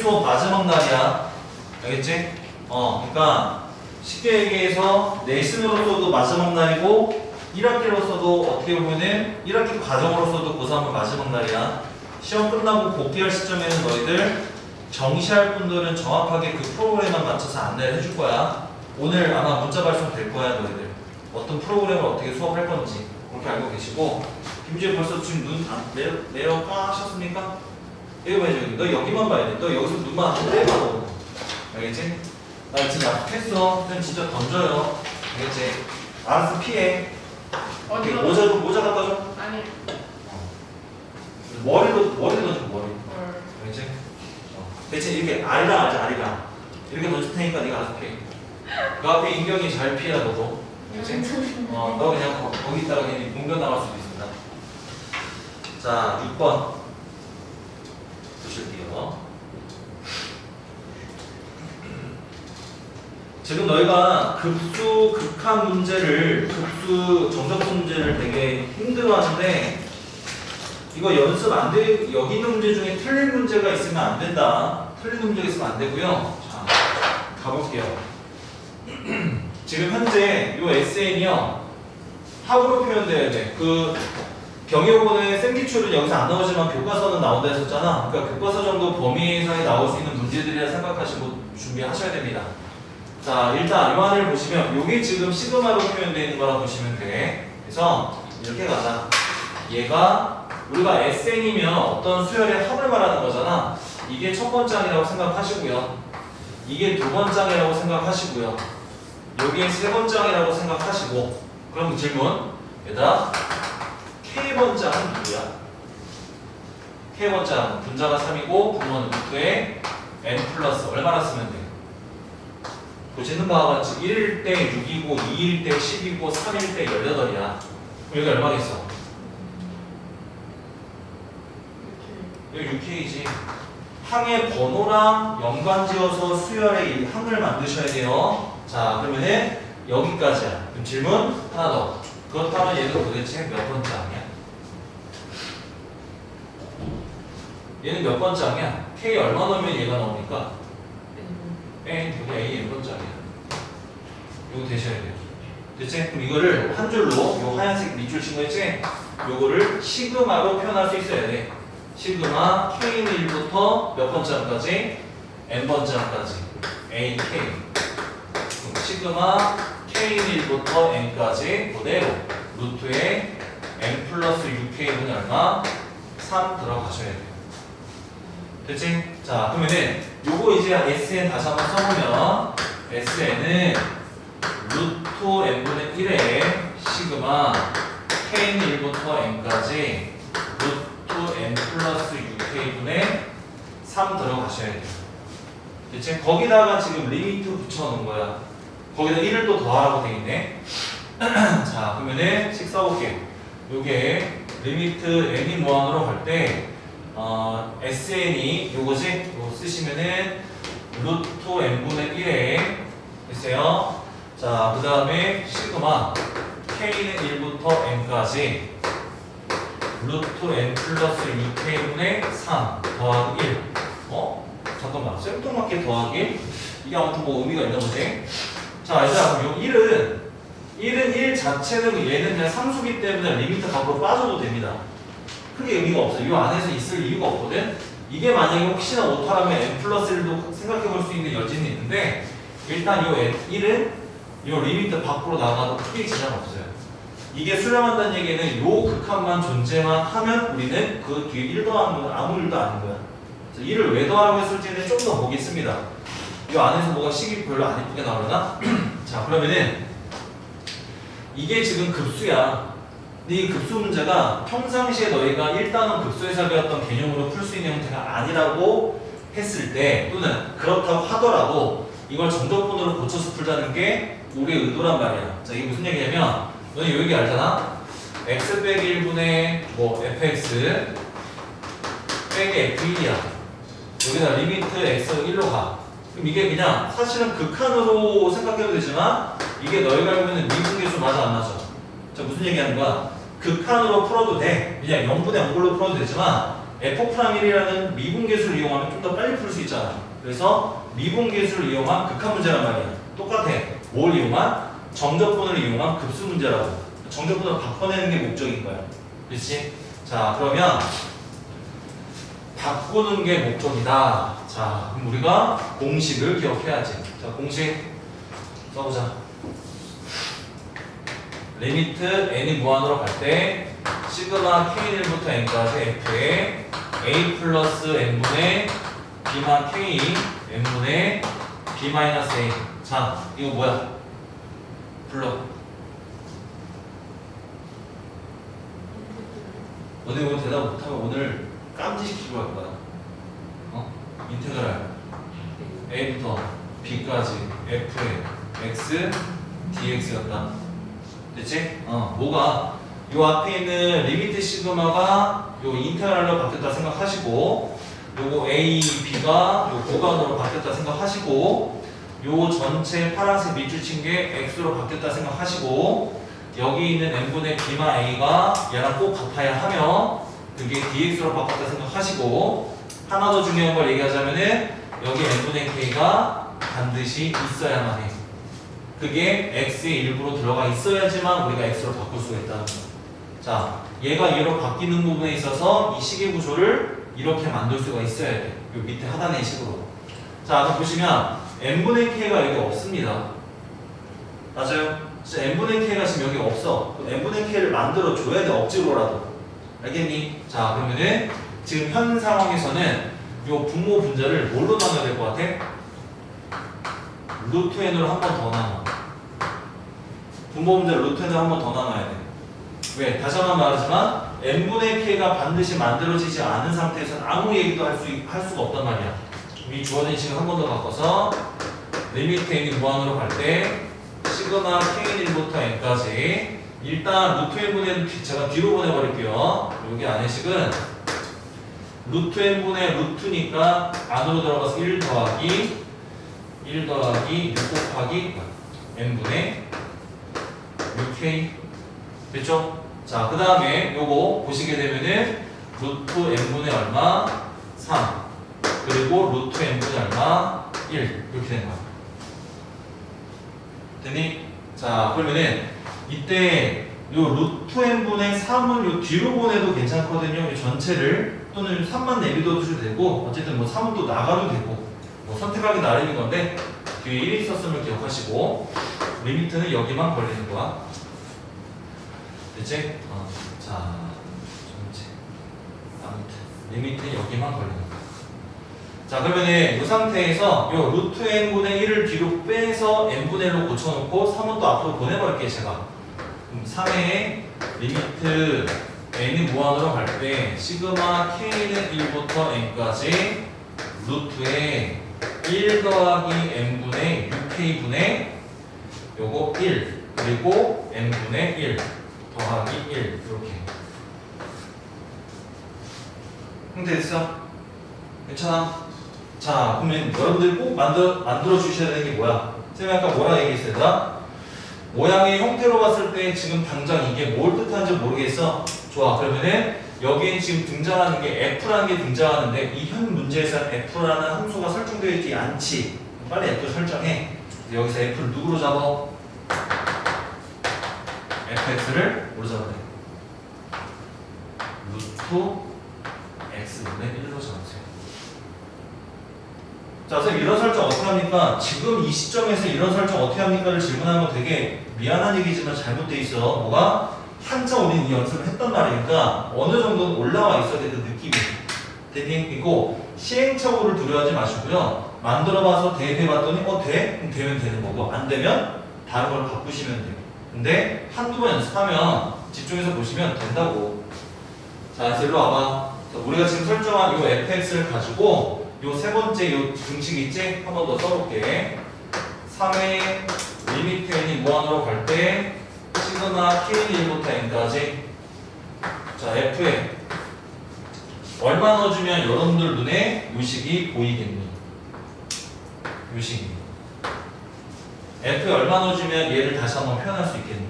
수업 마지막 날이야. 알겠지? 어, 그러니까 쉽게 얘기해서 내신으로서도 마지막 날이고 1학기로서도 어떻게 보면은 1학기 과정으로서도 고3은 마지막 날이야. 시험 끝나고 복귀할 시점에는 너희들 정시할 분들은 정확하게 그 프로그램만 맞춰서 안내를 해줄 거야. 오늘 아마 문자 발송 될 거야, 너희들. 어떤 프로그램을 어떻게 수업할 건지 그렇게 알고 계시고 김지혜 벌써 지금 눈 안, 내려, 내려가셨습니까? 이거 봐야지 여기. 너 여기만 봐야 돼. 너 여기서 눈만 안 떼봐 너. 알겠지? 나 지금 약속했어. 그냥 진짜 던져요. 알겠지? 알아서 피해. 어디로? 모자 모자 갖다 줘. 아니. 머리로 머리 던져 머리. 헐. 알겠지? 어. 대체 이렇게 아리랑 하자 아리랑. 이렇게 던질 테니까 네가 알아서 피해. 그 앞에 인경이 잘 피해라 너도. 알겠지? 어, 너 그냥 거, 거기 있다가 괜히 공변 나갈 수도 있습니다. 자, 6번 보실게요. 지금 너희가 급수 극한 문제를 급수 정적분 문제를 되게 힘들어하는데 이거 연습 안 돼. 여기 있는 문제 중에 틀린 문제가 있으면 안 된다. 틀린 문제가 있으면 안 되고요. 자, 가볼게요. 지금 현재 이 SN이요 합으로 표현돼야 돼. 그 경영고는 생기출은 여기서 안 나오지만 교과서는 나온다 했었잖아. 그러니까 교과서 정도 범위 이상에 나올 수 있는 문제들이라 생각하시고 준비하셔야 됩니다. 자 일단 이 안을 보시면 이게 지금 시그마로 표현되어 있는 거라 보시면 돼. 그래서 이렇게 가자. 얘가 우리가 SN이면 어떤 수열의 합을 말하는 거잖아. 이게 첫 번장이라고 생각하시고요. 이게 두 번장이라고 생각하시고요. 여기에 세 번장이라고 생각하시고 그럼 질문 얘들아 K번장은 누구야? K번장 분자가 3이고 분모는 루트에 n 플러스 얼마나 쓰면 돼? 보시는 바와 같이 1일 때 6이고 2일 때 10이고 3일 때 18이야. 여기 얼마겠어? 여기 6K지. 항의 번호랑 연관지어서 수열의 이 항을 만드셔야 돼요. 자 그러면은 여기까지야. 그럼 질문 하나 더. 그렇다면 얘는 도대체 몇 번장이야? 얘는 몇 번장이야? K 얼마 넣으면 얘가 나오니까 N 여기 A n 번장이야 이거 되셔야 돼요 됐지? 그럼 이거를 한 줄로 요 하얀색 밑줄 친 거 있지? 요거를 시그마로 표현할 수 있어야 돼 시그마 K는 1부터 몇 번째까지? N 번째까지 A, K 그럼 시그마 K는 1부터 N까지 그대로 루트에 N 플러스 6K분이 얼마? 3 들어가셔야 돼 요 됐지? 자 그러면은 요거 이제 SN 다시 한번 써보면 SN은 루트 N분의 1에 시그마 K는 1부터 N까지 루트 N 플러스 6K분의 3 들어가셔야 돼요. 대체 거기다가 지금 리미트 붙여놓은 거야. 거기다 1을 또 더하라고 돼 있네. 자, 그러면은 식 써볼게요. 요게 리미트 n이 무한으로 갈 때, 어, sn이 요거지? 요거 쓰시면은 루트 n분의 1에 됐어요. 자, 그 다음에 시그마 k는 1부터 n까지 루트 n 플러스 6k분의 3 더하기 1 어? 잠깐만 쌤통맞게 더하기 1? 이게 아무튼 뭐 의미가 있나 보지? 자 그럼 요 1은 1은 1 자체는 얘는 그냥 상수기 때문에 리미트 밖으로 빠져도 됩니다 크게 의미가 없어요 이 안에서 있을 이유가 없거든 이게 만약에 혹시나 오타라면 n 플러스 1도 생각해 볼 수 있는 여지는 있는데 일단 요 n, 1은 요 리미트 밖으로 나가도 크게 지장 없어요 이게 수렴한다는 얘기는 요 극한만 존재만 하면 우리는 그 뒤에 1 더하는 건 아무 일도 아닌 거야. 그래서 1을 왜 더하라고 했을지는 좀 더 보겠습니다. 이 안에서 뭐가 식이 별로 안 예쁘게 나오려나? 자 그러면은 이게 지금 급수야. 이 급수 문제가 평상시에 너희가 1단원 급수에서 배웠던 개념으로 풀 수 있는 형태가 아니라고 했을 때 또는 그렇다고 하더라도 이걸 정적분으로 고쳐서 풀자는 게 우리의 의도란 말이야. 자 이게 무슨 얘기냐면 너희 여기 알잖아? x 빼기 1분의 뭐 fx 빼기 f1이야. 여기다 리미트 x가 1로 가. 그럼 이게 그냥 사실은 극한으로 생각해도 되지만 이게 너희가 알고 있는 미분계수 맞아 안 맞아? 자 무슨 얘기하는 거야? 극한으로 풀어도 돼. 그냥 0분의 0걸로 풀어도 되지만 f 프라임 1이라는 미분계수를 이용하면 좀 더 빨리 풀 수 있잖아. 그래서 미분계수를 이용한 극한 문제란 말이야. 똑같아. 뭘 이용한? 정적분을 이용한 급수 문제라고. 정적분을 바꿔내는 게 목적인 거야. 그렇지? 자, 그러면 바꾸는 게 목적이다. 자, 그럼 우리가 공식을 기억해야지. 자, 공식 써보자. 리미트 n이 무한으로 갈 때 시그마 k1부터 n까지 f에 a 플러스 n분의 b만 k n분의 b 마이너스 a. 자, 이거 뭐야? 불러. 너네 오늘 대답 못하면 오늘 깜지시키고 할 거야. 어? 인테그랄 a부터 b까지 f의 x dx였다. 됐지? 어, 뭐가 요 앞에 있는 리미트 시그마가 요 인테그랄로 바뀌었다 생각하시고 요거 a, b가 요 고간으로 바뀌었다 생각하시고 요 전체 파란색 밑줄 친 게 x로 바뀌었다 생각하시고 여기 있는 n분의 b만 a가 얘랑 꼭 같아야 하며 그게 dx로 바뀌었다 생각하시고 하나 더 중요한 걸 얘기하자면은 여기 n분의 k가 반드시 있어야만 해. 그게 x의 일부로 들어가 있어야지만 우리가 x로 바꿀 수가 있다는 거. 자, 얘가 얘로 바뀌는 부분에 있어서 이 식의 구조를 이렇게 만들 수가 있어야 돼. 요 밑에 하단의 식으로. 자, 그럼 보시면 n분의 k가 여기 없습니다. 맞아요? n분의 k가 지금 여기 없어. n분의 k를 만들어 줘야 돼 억지로라도. 알겠니? 자, 그러면은 지금 현 상황에서는 요 분모 분자를 뭘로 나눠야 될 것 같아? 루트 n으로 한 번 더 나눠. 분모 분자를 루트 n으로 한번 더 나눠야 돼. 왜? 다시 한 번 말하지만 n분의 k가 반드시 만들어지지 않은 상태에서는 아무 얘기도 할, 수, 할 수가 없단 말이야. 이 주어진 식을 한 번 더 바꿔서 리미트 n이 무한으로 갈 때 시그마 k1부터 n까지 일단 루트 n분의 제가 뒤로 보내버릴게요. 여기 안의 식은 루트 n분의 루트니까 안으로 들어가서 1 더하기 1 더하기 6 곱하기 n분의 6k 됐죠? 자, 그 다음에 요거 보시게 되면은 루트 n분의 얼마? 3 그리고 루트 n분의 얼마? 1 이렇게 된 거야 됐니? 자, 그러면은 이때 요 루트 n분의 3은 요 뒤로 보내도 괜찮거든요 이 전체를 또는 3만 내비둬도 되고 어쨌든 뭐 3은 또 나가도 되고 뭐 선택하기 나름인 건데 뒤에 1이 있었음을 기억하시고 리미트는 여기만 걸리는 거야. 됐지? 어, 자, 전체 아무튼 리미트는 여기만 걸리는 거야. 자 그러면은 이 상태에서 요 루트 n분의 1을 뒤로 빼서 n분의 1로 고쳐놓고 3은 또 앞으로 보내버릴게요 제가. 그럼 3의 리미트 n이 무한으로 갈 때 시그마 k는 1부터 n까지 루트에 1 더하기 n분의 6k분의 요거 1 그리고 n분의 1 더하기 1 이렇게 형태 됐어? 괜찮아? 자 그러면 여러분들 꼭 만들어, 만들어 주셔야 되는 게 뭐야? 쌤이 아까 뭐라 얘기했어요? 나 모양의 형태로 봤을 때 지금 당장 이게 뭘 뜻하는지 모르겠어. 좋아. 그러면은 여기에 지금 등장하는 게 F라는 게 등장하는데 이 현 문제에서는 F라는 함수가 설정되어 있지 않지. 빨리 F 설정해. 여기서 F를 누구로 잡아? Fx를 뭐로 잡아야 돼? 루트 x분의 1로 잡으세요. 자, 선생님 이런 설정 어떻게 합니까? 지금 이 시점에서 이런 설정 어떻게 합니까를 질문하는 거 되게 미안한 얘기지만 잘못돼 있어. 뭐가? 한참 우리는 이 연습을 했단 말이니까 어느 정도는 올라와 있어야 돼, 그 느낌이. 대비이고 시행착오를 두려워하지 마시고요. 만들어봐서 대입해봤더니 어 돼? 그럼 되면 되는 거고 안 되면 다른 걸 바꾸시면 돼요. 근데 한두 번 연습하면 집중해서 보시면 된다고. 자, 그래서 일로 와봐. 자, 우리가 지금 설정한 이 fx를 가지고 요세 번째 요 등식 있지? 한 번 더 써볼게. 3의 리미트 n이 무한으로 갈 때 시그마 k1부터 n까지 자 f에 얼마 넣어주면 여러분들 눈에 요식이 보이겠니? 요식이 f에 얼마 넣어주면 얘를 다시 한번 표현할 수 있겠니?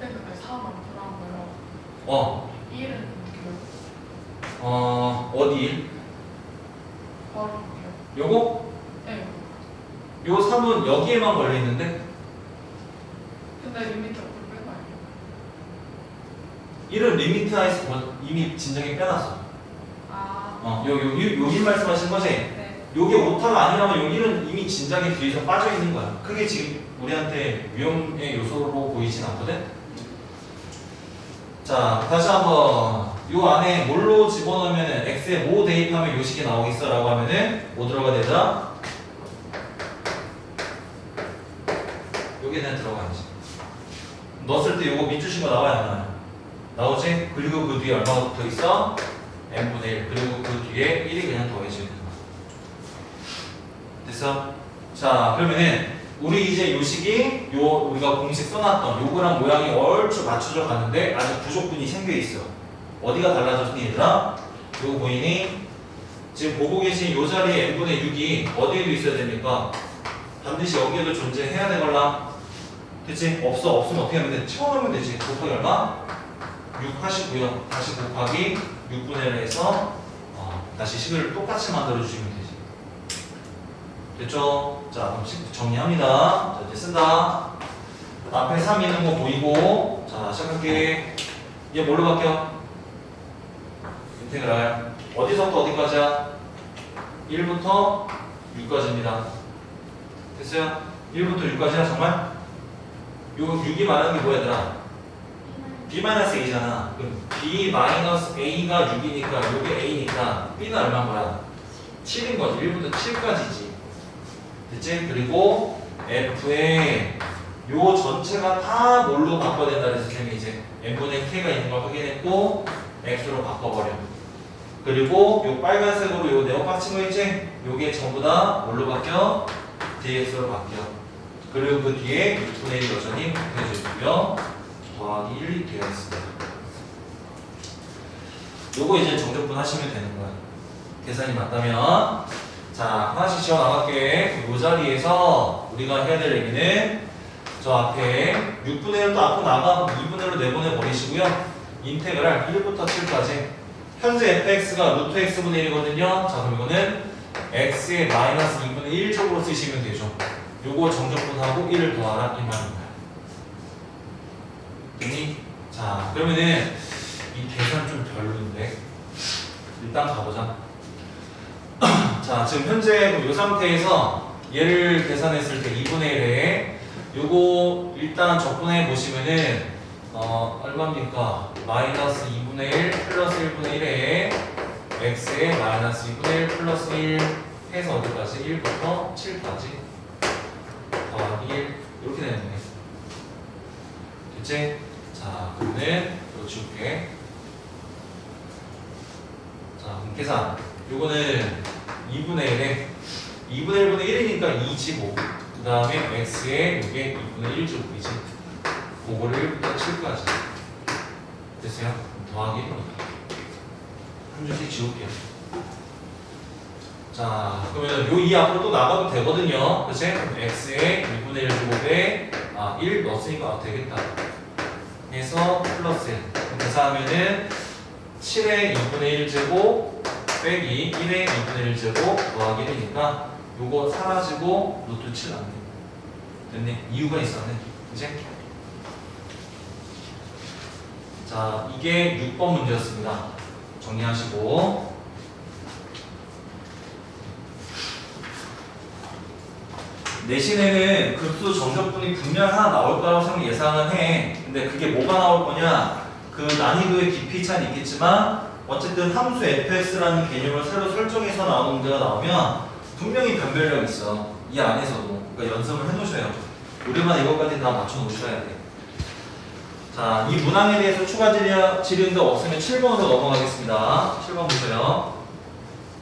쌤, 그 4만 들어간 거요. 어 1은 어떻게 어 어디 바로 볼게요. 요거 네. 요 3은 여기에만 걸려 있는데 근데 리미트 어플 빼고 아니에요? 1은 리미트 하에서 뭐 이미 진작에 빼놨어 아. 어, 요, 요, 요, 여기 말씀하신 거지? 네. 요게 오타가 아니라면 여기는 이미 진작에 뒤에서 빠져 있는 거야. 그게 지금 우리한테 위험의 요소로 보이진 않거든? 자, 다시 한번. 요 안에 뭘로 집어넣으면 x에 뭐 대입하면 요 식이 나오겠어? 라고 하면은 뭐 들어가야 되자? 여기는 들어가야지. 넣었을 때 요거 밑주신 거 나와야 안 나와요? 나오지? 그리고 그 뒤에 얼마가 붙어 있어? n분의 1 그리고 그 뒤에 1이 그냥 거야 됐어? 자 그러면은 우리 이제 요식이 요 우리가 공식 써놨던 요거랑 모양이 얼추 맞춰져 가는데 아직 부족분이 생겨 있어 어디가 달라졌니 얘들아? 요거 보이니? 지금 보고 계신 요 자리에 n분의 6이 어디에도 있어야 됩니까? 반드시 여기에도 존재해야 되걸라 됐지? 없어 없으면 어떻게 하면 돼? 채워넣으면 되지 곱하기 얼마? 6 하시고요 다시 곱하기 6분의 1 해서 어, 다시 식을 똑같이 만들어 주시면 되지 됐죠? 자 그럼 식 정리합니다 자 이제 쓴다 앞에 3 있는 거 보이고 자 시작할게 얘 뭘로 바뀌어? 인테그랄 어디서부터 어디까지야? 1부터 6까지입니다 됐어요? 1부터 6까지야 정말? 요 6이 말하는 게 뭐야 얘들아? b-a잖아. 그럼 b-a가 6이니까 요게 a니까 b는 얼마인 거야? 7인 거지. 1부터 7까지지. 됐지? 그리고 f에 요 전체가 다 뭘로 바꿔야 된다 그래서 쌤이 이제 n분의 k가 있는 걸 확인했고 x로 바꿔버려. 그리고 요 빨간색으로 요 네모 빡친 거 있지? 요게 전부 다 뭘로 바뀌어? dx로 바뀌어. 그리고 그 뒤에 6분의 1 여전히 해주고요. 더하기 1이 되어 있습니다. 요거 이제 정적분 하시면 되는 거야. 계산이 맞다면. 자, 하나씩 지워 나갈게. 요 자리에서 우리가 해야 될 얘기는 저 앞에 6분의 1도 앞으로 나가고 2분의 1로 내보내 버리시고요. 인테그랄 1부터 7까지. 현재 fx가 루트 x분의 1이거든요. 자, 그럼 이거는 x의 마이너스 2분의 1 쪽으로 쓰시면 되죠. 요거 정적분하고 1을 더하라 이 말입니다. 됐니? 자, 그러면은 이 계산 좀 별로인데 일단 가보자. 자, 지금 현재 이 상태에서 얘를 계산했을 때 2분의 1에 요거 일단 적분해 보시면은 어 얼마입니까? 마이너스 2분의 1 플러스 1분의 1에 x에 마이너스 2분의 1 플러스 1 해서 어디까지? 1부터 7까지 더하기 1 이렇게 되는 거예요. 됐지? 자, 그러면 이거 지울게. 자, 계산. 요거는 2분의 1에 2분의 1분의 1이니까 2지고 그 다음에 x에 요게 2분의 1제곱이지. 그거를 1부터 7까지. 됐어요? 더하기 1입니다. 한 줄씩 지울게요. 자, 그러면 요 2 앞으로 또 나가도 되거든요. 그치? x에 2분의 1제곱에 아, 1 넣었으니까 아, 되겠다. 해서 플러스 1. 그럼 계산하면은 7의 2분의 1제곱 빼기 1의 2분의 1제곱 더하기 1이니까 요거 사라지고 루트 7 나네. 됐네. 이유가 있었네. 그치? 자, 이게 6번 문제였습니다. 정리하시고. 내신에는 급수 정적분이 분명 하나 나올 거라고 생각 예상은 해. 근데 그게 뭐가 나올 거냐? 그 난이도의 깊이 차는 있겠지만 어쨌든 함수 fx라는 개념을 새로 설정해서 나오는 문제가 나오면 분명히 변별력 있어. 이 안에서도. 그러니까 연습을 해놓으셔요. 우리만 이것까지 다 맞춰 놓으셔야 돼. 자, 이 문항에 대해서 추가 질의응답 없으면 7번으로 넘어가겠습니다. 7번 보세요.